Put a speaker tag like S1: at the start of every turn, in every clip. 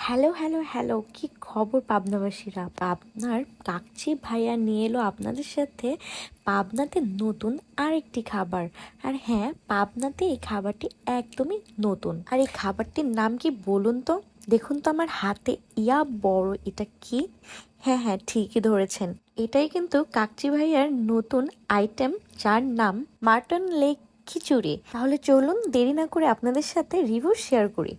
S1: Hello hello hello, কি খবর পাবনাবাসীরা? পাবনার কাকচি ভাইয়া নিয়ে এলো আপনাদের সাথে পাবনাতে নতুন আরেকটি খাবার। আর হ্যাঁ পাবনাতে এই খাবারটি একদমই নতুন। আর এই খাবারটির নাম কি বলুন তো? দেখুন তো আমার হাতে। ইয়া বড়, এটা কি? হ্যাঁ হ্যাঁ ঠিকই ধরেছেন। এটাই কিন্তু কাকচি ভাইয়ার নতুন আইটেম যার নাম মাটন লেগ খিচুড়ি। তাহলে চলুন দেরি না করে আপনাদের সাথে রিভিউ শেয়ার করি।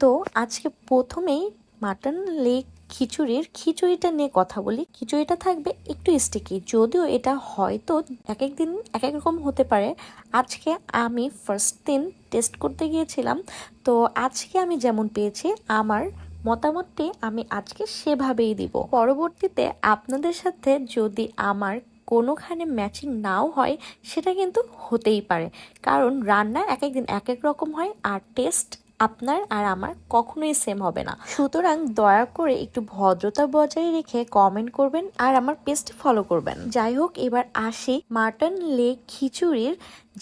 S1: তো আজকে প্রথমেই মাটন লেগ খিচুড়ির খিচুড়িটা নিয়ে কথা বলি। খিচুড়িটা থাকবে একটু স্টিকি যদিও এটা হয়তো এক এক দিন এক এক রকম হতে পারে। আজকে আমি ফার্স্ট দিন টেস্ট করতে গিয়েছিলাম। তো আজকে আমি যেমন পেয়েছি, আমার মতামতটি আমি আজকে সেভাবেই দিব। পরবর্তীতে আপনাদের সাথে যদি আমার কোনোখানে ম্যাচিং নাও হয়, সেটা কিন্তু হতেই পারে। কারণ রান্না এক এক দিন এক এক রকম হয়, আর টেস্ট আপনার আর আমার কখনোই সেম হবে না। সুতরাং দয়া করে একটু ভদ্রতা বজায় রেখে কমেন্ট করবেন আর আমার পেজটি ফলো করবেন। যাই হোক, এবার আসি মাটন লেগ খিচুড়ির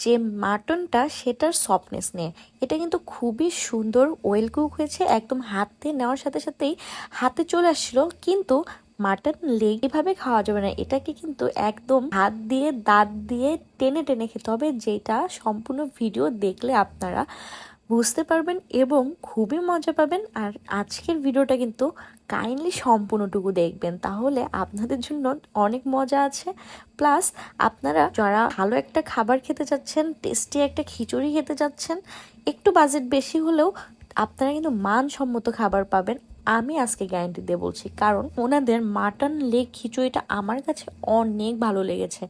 S1: যে মাটনটা সেটার সফটনেস নিয়ে। এটা কিন্তু খুবই সুন্দর ওয়েল কুক হয়েছে, একদম হাতে নেওয়ার সাথে সাথেই হাতে চলে আসছিল, কিন্তু মাটন লেগ এভাবে খাওয়া যাবে না। এটাকে কিন্তু একদম হাত দিয়ে, দাঁত দিয়ে টেনে টেনে খেতে হবে, যেটা সম্পূর্ণ ভিডিও দেখলে আপনারা বুঝতে পারবেন এবং খুবই মজা পাবেন। আর আজকের ভিডিওটা কিন্তু কাইন্ডলি সম্পূর্ণটুকু দেখবেন। তাহলে আপনাদের জন্য অনেক মজা আছে। প্লাস আপনারা যারা ভালো একটা খাবার খেতে চাচ্ছেন, টেস্টি একটা খিচুড়ি খেতে চাচ্ছেন, একটু বাজেট বেশি হলেও আপনারা কিন্তু মানসম্মত খাবার পাবেন, আমি আজকে গ্যারান্টি দিয়ে বলছি। কারণ ওনাদের মাটন লেগ খিচুড়িটা আমার কাছে অনেক ভালো লেগেছে।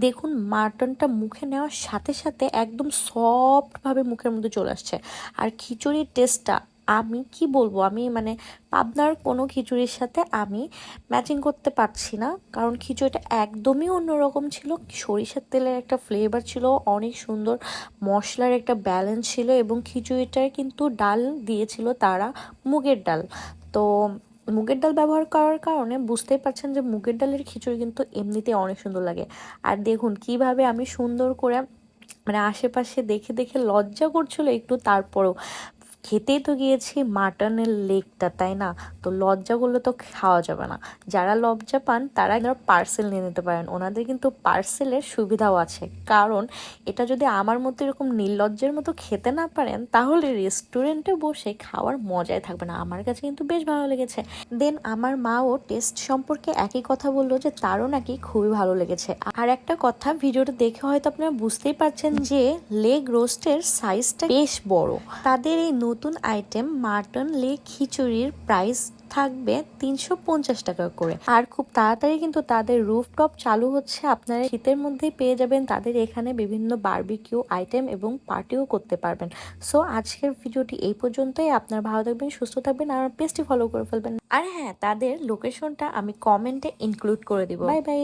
S1: দেখুন মাটনটা মুখে নেওয়ার সাথে সাথে একদম সফটভাবে মুখের মধ্যে চলে আসছে। আর খিচুড়ির টেস্টটা আমি কি বলব? আমি মানে পাবনার কোনো খিচুড়ির সাথে আমি ম্যাচিং করতে পারছি না। কারণ খিচুড়িটা একদমই অন্যরকম ছিল। সরিষার তেলের একটা ফ্লেভার ছিল, অনেক সুন্দর মশলার একটা ব্যালেন্স ছিল এবং খিচুড়িটার কিন্তু ডাল দিয়েছিল তারা মুগের ডাল। তো মুগের ডাল ব্যবহার করার কারণে বুঝতেই পারছেন যে মুগের ডালের খিচুড়ি কিন্তু এমনিতে অনেক সুন্দর লাগে। আর দেখুন কীভাবে আমি সুন্দর করে মানে আশেপাশে দেখে দেখে লজ্জা করছিল একটু তারপরেও। খেতেই তো গিয়েছি মাটনের লেগটা তাই না? তো লজ্জা করলে তো খাওয়া যাবে না। যারা লজ্জা পান, তারা পার্সেল নিয়ে নিতে পারেন। ওনাদের কিন্তু পার্সেলের সুবিধাও আছে। কারণ এটা যদি আমার মতো এরকম নির্লজ্জের মতো খেতে না পারেন, তাহলে রেস্টুরেন্টে বসে খাওয়ার মজাই থাকবে না। আমার কাছে কিন্তু বেশ ভালো লেগেছে। দেন আমার মাও টেস্ট সম্পর্কে একই কথা বলল যে, তারও নাকি খুবই ভালো লেগেছে। আর একটা কথা, ভিডিওটা দেখে হয়তো আপনারা বুঝতেই পারছেন যে লেগ রোস্টের সাইজটা বেশ বড়। তাদের এই নতুন আইটেম মাটন লেগ খিচুড়ির প্রাইস থাকবে তিনশো পঞ্চাশ টাকা করে। আর খুব তাড়াতাড়ি কিন্তু তাদের রুফটপ চালু হচ্ছে। আপনারা শীতের মধ্যেই পেয়ে যাবেন। তাদের এখানে বিভিন্ন বার্বিকিউ আইটেম এবং পার্টিও করতে পারবেন। সো আজকের ভিডিওটি এই পর্যন্তই। আপনারা ভালো থাকবেন, সুস্থ থাকবেন আর পেজটি ফলো করে ফেলবেন। আর হ্যাঁ তাদের লোকেশনটা আমি কমেন্টে ইনক্লুড করে দিব। Bye bye